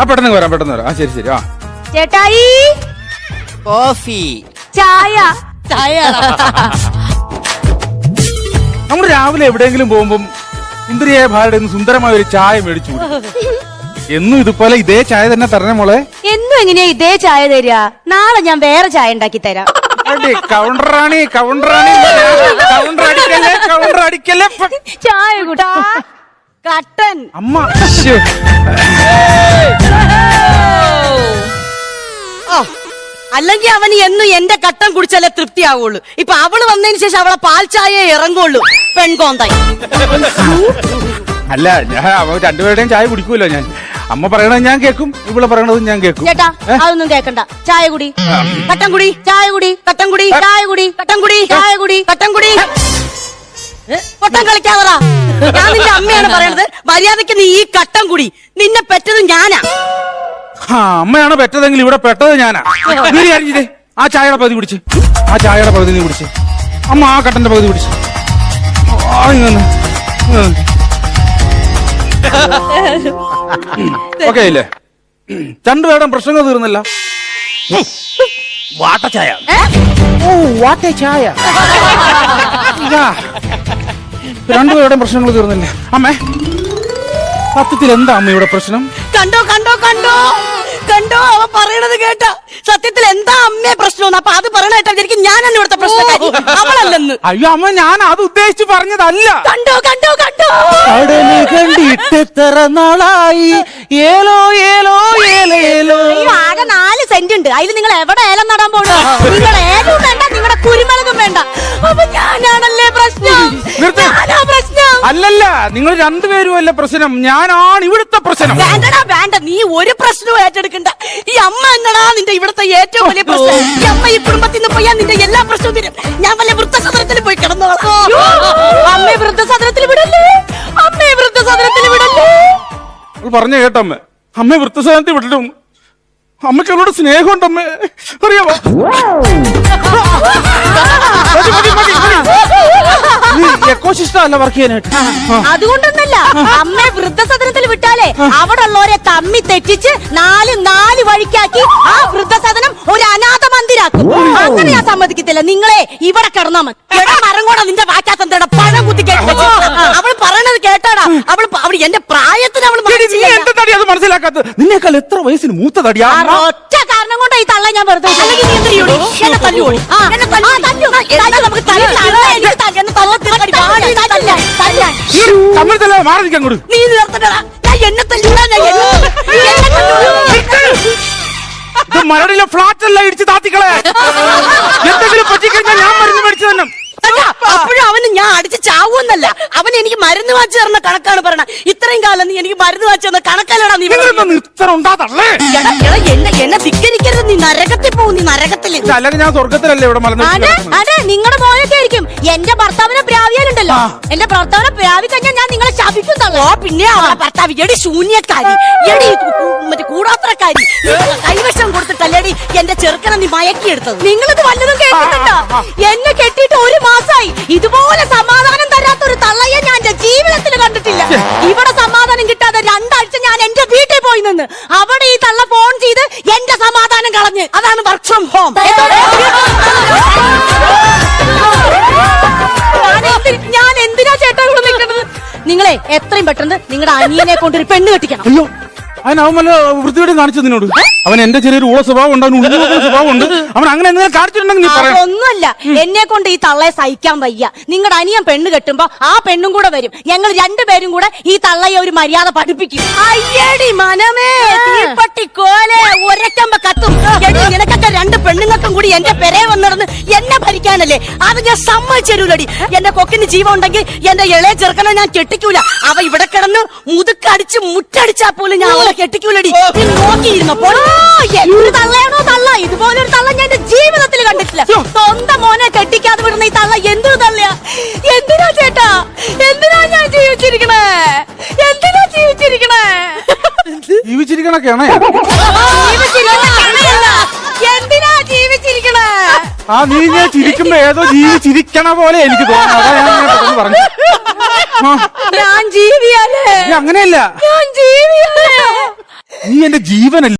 ആ പെട്ടെന്ന് വരാം പെട്ടെന്ന് വരാം. ആ ശരി ശരി. ആ. ചേട്ടായി. കോഫി. ചായ. ചായ നമ്മൾ രാവിലെ എവിടെയെങ്കിലും പോകുമ്പോൾ ഇന്ദ്രിയായ ഭാര്യയുടെ സുന്ദരമായ ഒരു ചായ മേടിച്ചു. എന്നും ഇതുപോലെ ഇതേ ചായ തന്നെ തരണേ മോളെ. എന്നും എങ്ങനെയാ ഇതേ ചായ തരിക? നാളെ ഞാൻ വേറെ ചായ ഉണ്ടാക്കി തരാം. കൗണ്ടറാണി കൗണ്ടറാണി കൗണ്ടർ അടിക്കല്ലേ കൗണ്ടർ അടിക്കല്ലേ. ചായ കൂട്ടാ. കട്ടൻ. അമ്മ അല്ലെങ്കിൽ അവന് എന്നും എന്റെ കട്ടൻ കുടിച്ചാലേ തൃപ്തിയാവുള്ളൂ. ഇപ്പൊ അവൾ വന്നതിന് ശേഷം അവളെ പാൽ ചായ ഇറങ്ങുള്ളൂ. പെൺകോന്തായി അല്ല ഞാൻ അവ രണ്ടുപേരുടെയും ചായ കുടിക്കൂലോ ഞാൻ? അമ്മ പറയണത് ഞാൻ കേക്കും ഇവിടെ പറയണത് ഞാൻ കേക്കും. ചേട്ടാ അതൊന്നും കേക്കണ്ട. ചായ കുടി. കട്ടൻ കുടി ചായ കുടി കട്ടൻ കുടി ചായ കുടി കട്ടൻ കുടി ചായ കുടി കട്ടൻ കുടി. പൊട്ടം കളിക്കാതറ ഞാൻ നിന്റെ അമ്മയാണ് പറയണത്. മര്യാദയ്ക്ക് നീ ഈ കട്ടൻ കുടി. നിന്നെ പെറ്റത് ഞാനാ. ആ അമ്മയാണ് പെറ്റതെങ്കിൽ ഇവിടെ പെട്ടത് ഞാനാ. നീ കാര്യം ആ ചായയുടെ പകുതി പിടിച്ച് ആ ചായയുടെ പകുതി നീ പിടിച്ച് അമ്മ ആ കട്ടന്റെ പകുതി പിടിച്ച് ആ ഇങ്ങനെ ഓക്കെ ഇല്ലേ? രണ്ടുപേരുടെ പ്രശ്നങ്ങൾ തീർന്നില്ല. വാട്ട ചായ ഓ വാട്ട ചായ ഇതാ. രണ്ടുപേരുടെയും പ്രശ്നങ്ങൾ തീർന്നില്ല. അമ്മേ സത്യത്തിൽ എന്താ അമ്മയുടെ പ്രശ്നം? കണ്ടോ കണ്ടോ കണ്ടോ? കണ്ടോ? അവൻ പറയണത് കേട്ട. സത്യത്തിൽ എന്താ അമ്മേ പ്രശ്നം അപ്പൊ അത് പറയണ കേട്ടാ ശരിക്കും ഞാനാണ് ഇവിടുത്തെ പ്രശ്നക്കാരി. അവളല്ലെന്ന്. അയ്യോ അമ്മ ഞാൻ അത് ഉദ്ദേശിച്ച് പറഞ്ഞതല്ല. കണ്ടോ കണ്ടോ കണ്ടോ? കടൽ കണ്ടിട്ടെത്ര നാളായി? ഏലോ ഏലോ ഏലേലോ അയ്യോ ആകെ നാല് സെന്റ് ഉണ്ട്. അതിൽ നിങ്ങൾ എവിടെ ഏലം നടാൻ പോണു? നിങ്ങൾ ഏലവും വേണ്ട നിങ്ങളുടെ കുരുമുളകും വേണ്ട. അപ്പൊ അല്ലല്ല നിങ്ങൾ രണ്ടുപേരും അല്ല പ്രശ്നം. ഞാനാണ് ഇവിടുത്തെ പ്രശ്നം. വേണ്ടടാ വേണ്ട. നീ ഒരു പ്രശ്നവും ഏറ്റെടുക്കണ്ട. ഈ അമ്മ എന്നടാ നിന്റെ ഇവിടുത്തെ ഏറ്റവും വലിയ പ്രശ്നം. ഈ അമ്മ ഈ കുടുംബത്തിൽ നിന്ന് പോയാൽ നിന്റെ എല്ലാ പ്രശ്നവും തരും. ഞാൻ വല്ല വൃദ്ധസദനത്തിൽ പോയി കിടന്നോളാം. അമ്മയെ വൃദ്ധസദനത്തിൽ വിടല്ലേ? അമ്മയെ വൃദ്ധസദനത്തിൽ വിടല്ലേ? പറഞ്ഞ കേട്ടമ്മ അമ്മ വൃദ്ധസദനത്തിൽ വിട്ടിട്ടും അമ്മയ്ക്ക് അവളോട് സ്നേഹമുണ്ടമ്മേ. അറിയാമോ എക്കോസിസ്റ്റം വർക്ക് ചെയ്യാനായിട്ട്. അതുകൊണ്ടൊന്നല്ല അമ്മ വൃദ്ധസദനത്തിൽ വിട്ടാലേ അവിടെ ഉള്ളവരെ തമ്മി തെറ്റിച്ച് നാല് നാല് വഴിക്കാക്കി ആ വൃദ്ധസദനം ഒരു അനാഥ മന്ദിരാക്കും. അങ്ങനെ ഞാൻ സമ്മതിക്കത്തില്ല. നിങ്ങളെ ഇവിടെ കിടന്നാ മതി. എടാ മരം കൂടെ നിന്റെ വാക്കാത്തന്തയുടെ പഴം കുത്തി കേട്ടോ അവൾ പറയണത് കേട്ടാടാ. അവൾ അവൾ എന്റെ പ്രായത്തിന് അവൾ അത് മനസ്സിലാക്കാത്തത്? നിന്നേക്കാൾ എത്ര വയസ്സിന് മൂത്ത തടിയാ ഒറ്റ കാരണം കൊണ്ട് ഈ തള്ള ഞാൻ വെറുതെ. അല്ലെങ്കിൽ നീ എന്ത് ചെയ്യൂടി? എന്നെ തല്ലുവോടി? ആ, തല്ലു. തല്ലു. നമുക്ക് തല്ലി തല്ല, മാറി നിൽക്കാൻ കൊടു നീ നിർത്തണ്ടടാ. ഞാൻ എന്നെ തല്ലൂടാ ഞാൻ എന്നെ- എന്നെ തല്ലൂടാ. ഇത് മരടിലെ ഫ്ലാറ്റ് എല്ലാം ഇടിച്ച് താത്തിക്കളെ. എന്തെങ്കിലും പറ്റിക്കഴിഞ്ഞാൽ ഞാൻ മരുന്ന് മേടിച്ചു തന്നെ അല്ല, അപ്പോഴും അവന് ഞാൻ അടിച്ച് ചാവൂന്നല്ല അവൻ എനിക്ക് മരുന്ന് വാങ്ങിച്ചു തരുന്ന കണക്കാണ് പറയണ. ഇത്രയും കാലം നീ എനിക്ക് മരുന്ന് വാങ്ങിച്ചു തന്ന കണക്കല്ലടാ നീ നിർത്തണം എടാ, എടാ, എന്നെ എന്നെ ധിക്കരിക്കരുത് നീ നരകത്തിൽ പോകും നീ നരകത്തിൽ. അല്ലെങ്കിൽ ഞാൻ സ്വർഗത്തിലല്ലേ ഇവിടെ അതെ അതെ നിങ്ങളുടെ മോനൊക്കെ ആയിരിക്കും എന്റെ ഭർത്താവിനെ പ്രാവിയാലുണ്ടല്ലോ. എന്റെ ഭർത്താവിനെ പ്രാവി കഴിഞ്ഞാൽ ഞാൻ നിങ്ങളെ ശപിക്കും തള്ളോ പിന്നെ അവളെ ഭർത്താവ് എടി ശൂന്യക്കാരി. എടി മറ്റേ കൂടാത്രക്കാരി. കൈവശം കൊടുത്തിട്ടല്ലേടി എന്റെ ചെറുക്കനെ നീ മയക്കിയെടുത്തത്. നിങ്ങളിത് വല്ലതും കേട്ടിട്ടുണ്ടോ? എന്നെ കെട്ടിയിട്ട് ഒരു മാസായി. ഇതുപോലെ ചെയ്ത് എന്റെ സമാധാനം കളഞ്ഞ്. അതാണ് വർക്ക് ഫ്രം ഹോം ഞാൻ എന്തിനാ ചേട്ടാ ഇവിടെ നിൽക്കുന്നത്? നിങ്ങളെ എത്രയും പെട്ടെന്ന് നിങ്ങളുടെ അനിയനെ കൊണ്ട് ഒരു പെണ്ണ് കെട്ടിക്കണം. അയ്യോ അവൻ അവൻ വല്ല വൃത്തിയോടെ കാണിച്ചു നിന്നോട് അവൻ എന്റെ ചെറിയൊരു ഊള സ്വഭാവം ഉണ്ട് അവൻ ഉള്ള സ്വഭാവം ഉണ്ട്. അവൻ അങ്ങനെ എന്തെങ്കിലും കാണിച്ചിട്ടുണ്ടെങ്കിൽ നീ പറയാം ഒന്നുമല്ല എന്നെ കൊണ്ട് ഈ തള്ളയെ സഹിക്കാൻ വയ്യ. നിങ്ങളുടെ അനിയൻ പെണ്ണ് കെട്ടുമ്പോ ആ പെണ്ണും കൂടെ വരും. ഞങ്ങൾ രണ്ടുപേരും കൂടെ ഈ തള്ളയെ ഒരു മര്യാദ പഠിപ്പിക്കും. അയ്യടി അത് ഞാൻ സമ്മതിച്ചേരൂലടി എന്റെ കൊക്കിന് ജീവൻ ഉണ്ടെങ്കിൽ എന്റെ ഇളയ ചെറുക്കനെ ഞാൻ കെട്ടിക്കൂല. അവ ഇവിടെ കിടന്ന് മുതുക്കടിച്ച് മുറ്റടിച്ചാ പോലും ഞാൻ അവളെ കെട്ടിക്കൂലടി. നോക്കിയിരുന്നപ്പോൾ എന്തൊരു തള്ളയാണോ തള്ള? ഇതുപോലൊരു തള്ള ഞാൻ എന്റെ ജീവിതത്തിൽ കണ്ടിട്ടില്ല. സ്വന്തം മോനെ കെട്ടിക്കാതെ വിടുന്ന ഈ തള്ള എന്തൊരു തള്ളയാ? എന്തിനാ ചേട്ടാ? എന്തിനാ ഞാൻ ജീവിച്ചിരിക്കണേ? എന്തിനാ ജീവിച്ചിരിക്കണേ? ജീവിച്ചിരിക്കണൊക്കെയാണേ? ജീവിച്ചിരിക്കണ ആ നീ ഞാൻ ചിരിക്കുമ്പോ ഏതോ ജീവി ചിരിക്കണ പോലെ എനിക്ക് തോന്നുന്നു. അതാ ഞാൻ ഇങ്ങനെ പെട്ടെന്ന് പറഞ്ഞു ആ, ഞാൻ നീ അങ്ങനെയല്ല. ഞാൻ നീ എന്റെ ജീവനല്ലേ.